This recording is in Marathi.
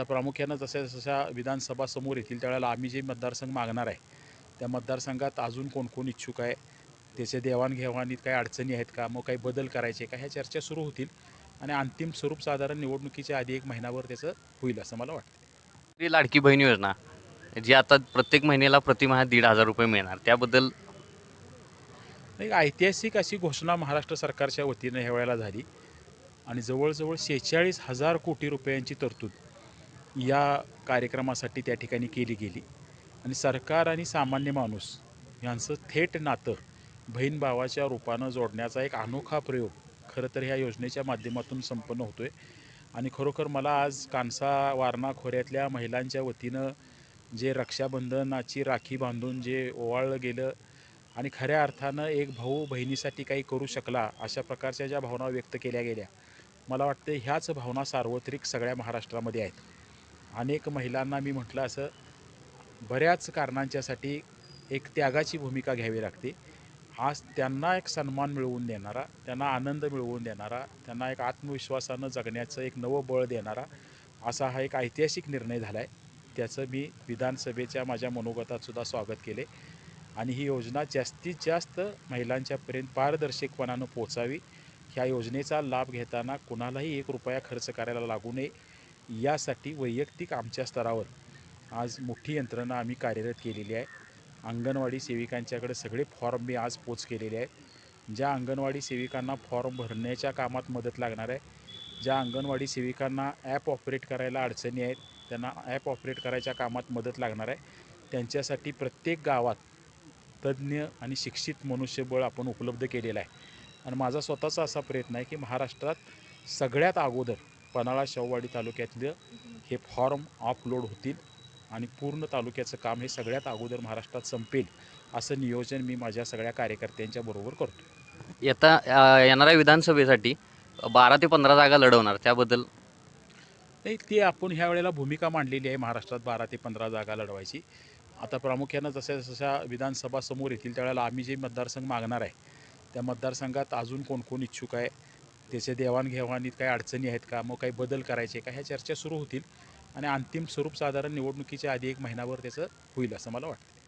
आता प्रामुख्यानं जशा जशा विधानसभा समोर येतील त्यावेळेला आम्ही जे मतदारसंघ मागणार आहे त्या मतदारसंघात अजून कोण कोण इच्छुक आहे त्याचे देवाणघेवाणीत काही अडचणी आहेत का मग काही बदल करायचे का ह्या चर्चा सुरू होतील आणि अंतिम स्वरूप साधारण निवडणुकीच्या आधी एक महिनाभर त्याचं होईल असं मला वाटतं. लाडकी बहीण योजना जी आता प्रत्येक महिन्याला प्रतिमाह दीड हजार रुपये मिळणार त्याबद्दल एक ऐतिहासिक अशी घोषणा महाराष्ट्र सरकारच्या वतीनं ह्या वेळेला झाली आणि जवळजवळ शेहेचाळीस हजार कोटी रुपयांची तरतूद या कार्यक्रमासाठी त्या ठिकाणी केली गेली. आणि सरकार आणि सामान्य माणूस यांचं थेट नातं बहीण भावाच्या रूपानं जोडण्याचा एक अनोखा प्रयोग खरं तर ह्या योजनेच्या माध्यमातून संपन्न होतो आहे आणि खरोखर मला आज कांसा वारणा खोऱ्यातल्या महिलांच्या वतीनं जे रक्षाबंधनाची राखी बांधून जे ओवाळलं गेलं आणि खऱ्या अर्थानं एक भाऊ बहिणीसाठी काही करू शकला अशा प्रकारच्या ज्या भावना व्यक्त केल्या गेल्या मला वाटतं ह्याच भावना सार्वत्रिक सगळ्या महाराष्ट्रामध्ये आहेत. अनेक महिलांना मी म्हटलं असं बऱ्याच कारणांच्यासाठी एक त्यागाची भूमिका घ्यावी लागते. आज त्यांना एक सन्मान मिळवून देणारा त्यांना आनंद मिळवून देणारा त्यांना एक आत्मविश्वासानं जगण्याचं एक नवं बळ देणारा असा हा एक ऐतिहासिक निर्णय झाला आहे त्याचं मी विधानसभेच्या माझ्या मनोगतातसुद्धा स्वागत केले. आणि ही योजना जास्तीत जास्त महिलांच्यापर्यंत पारदर्शकपणानं पोचावी ह्या योजनेचा लाभ घेताना कुणालाही एक रुपया खर्च करायला लागू नये. यासाठी वैयक्तिक आमच्या स्तरावर आज मोठी यंत्रणा आम्ही कार्यरत केलेली आहे. अंगणवाडी सेविकांच्याकडे सगळे फॉर्म मी आज पोच केलेले आहेत. ज्या अंगणवाडी सेविकांना फॉर्म भरण्याच्या कामात मदत लागणार आहे ज्या अंगणवाडी सेविकांना ॲप ऑपरेट करायला अडचणी आहेत त्यांना ॲप ऑपरेट करायच्या कामात मदत लागणार आहे. त्यांच्यासाठी प्रत्येक गावात तज्ज्ञ आणि शिक्षित मनुष्यबळ आपण उपलब्ध केलेलं आहे. आणि माझा स्वतःचा असा प्रयत्न आहे की महाराष्ट्रात सगळ्यात अगोदर पन्हाळा शाहूवाडी तालुक्यातलं हे फॉर्म अपलोड होतील आणि पूर्ण तालुक्याचं काम हे सगळ्यात अगोदर महाराष्ट्रात संपेल असं नियोजन मी माझ्या सगळ्या कार्यकर्त्यांच्या बरोबर करतो. येता येणाऱ्या विधानसभेसाठी बारा ते पंधरा जागा लढवणार त्याबद्दल? नाही ते आपण ह्या वेळेला भूमिका मांडलेली आहे महाराष्ट्रात बारा ते पंधरा जागा लढवायची. आता प्रामुख्यानं जशा जशा विधानसभा समोर येतील त्यावेळेला आम्ही जे मतदारसंघ मागणार आहे त्या मतदारसंघात अजून कोण कोण इच्छुक आहे त्याचे देवाणघेवाणीत काही अडचणी आहेत का? मग काही बदल करायचे का? ह्या चर्चा सुरू होतील आणि अंतिम स्वरूप साधारण निवडणुकीच्या आधी एक महिनाभर त्याचं होईल असं मला वाटतं.